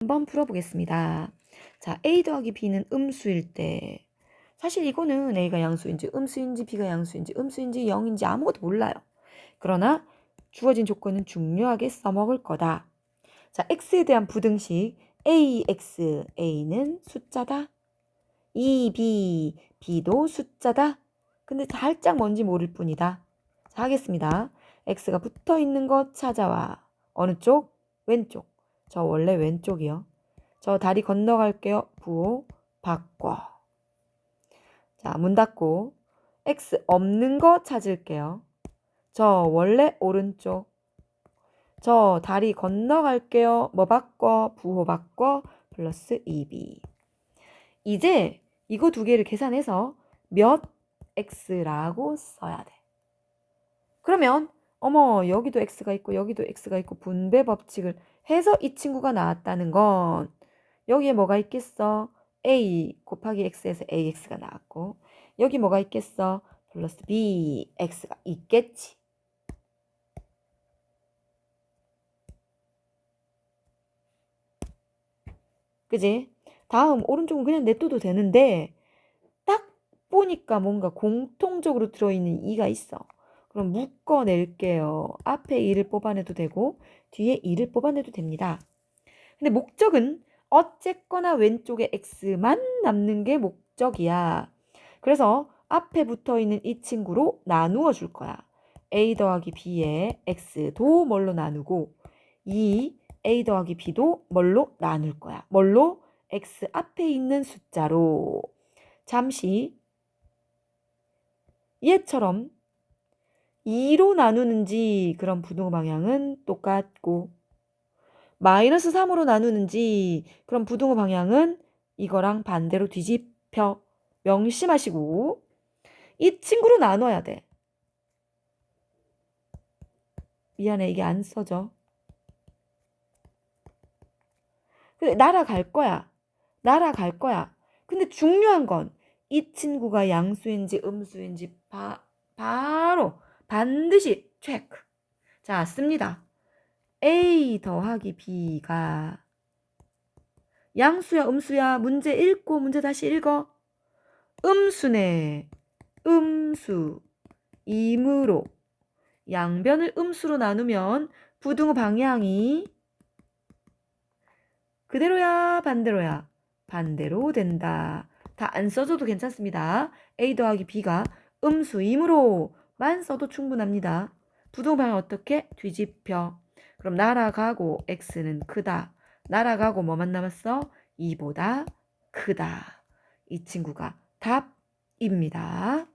한번 풀어보겠습니다. 자, A 더하기 B는 음수일 때 사실 이거는 A가 양수인지 음수인지 B가 양수인지 음수인지 0인지 아무것도 몰라요. 그러나 주어진 조건은 중요하게 써먹을 거다. 자, X에 대한 부등식 AX, A는 숫자다. E, B, B도 숫자다. 근데 살짝 뭔지 모를 뿐이다. 자, 하겠습니다. X가 붙어 있는 것 찾아와. 어느 쪽? 왼쪽. 저 원래 왼쪽이요. 저 다리 건너갈게요. 부호 바꿔. 자, 문 닫고 X 없는 거 찾을게요. 저 원래 오른쪽. 저 다리 건너갈게요. 뭐 바꿔? 부호 바꿔. 플러스 2b. 이제 이거 두 개를 계산해서 몇 x라고 써야 돼. 그러면 어머 여기도 x가 있고 여기도 x가 있고 분배 법칙을 해서 이 친구가 나왔다는 건 여기에 뭐가 있겠어? a 곱하기 x에서 ax가 나왔고 여기 뭐가 있겠어? 플러스 bx가 있겠지. 그지? 다음 오른쪽은 그냥 냅둬도 되는데 딱 보니까 뭔가 공통적으로 들어있는 이가 있어. 그럼 묶어낼게요. 앞에 이를 뽑아내도 되고 뒤에 이를 뽑아내도 됩니다. 근데 목적은 어쨌거나 왼쪽에 x만 남는 게 목적이야. 그래서 앞에 붙어 있는 이 친구로 나누어 줄 거야. a 더하기 b에 x도 뭘로 나누고 이 a 더하기 b도 뭘로 나눌 거야. 뭘로? x 앞에 있는 숫자로. 잠시 얘처럼 2로 나누는지 그런 부등호 방향은 똑같고 마이너스 3으로 나누는지 그럼 부등호 방향은 이거랑 반대로 뒤집혀 명심하시고 이 친구로 나눠야 돼. 미안해 이게 안 써져. 근데 날아갈 거야. 날아갈 거야. 근데 중요한 건 이 친구가 양수인지 음수인지 바, 바로 반드시 체크. 자, 씁니다. A 더하기 B가 양수야, 음수야. 문제 읽고 문제 다시 읽어. 음수네. 음수. 이므로 양변을 음수로 나누면 부등호 방향이 그대로야, 반대로야? 반대로 된다. 다 안 써줘도 괜찮습니다. A 더하기 B가 음수이므로 만 써도 충분합니다. 방향 어떻게? 뒤집혀. 그럼 날아가고 X는 크다. 날아가고 뭐만 남았어? 2보다 크다. 이 친구가 답입니다.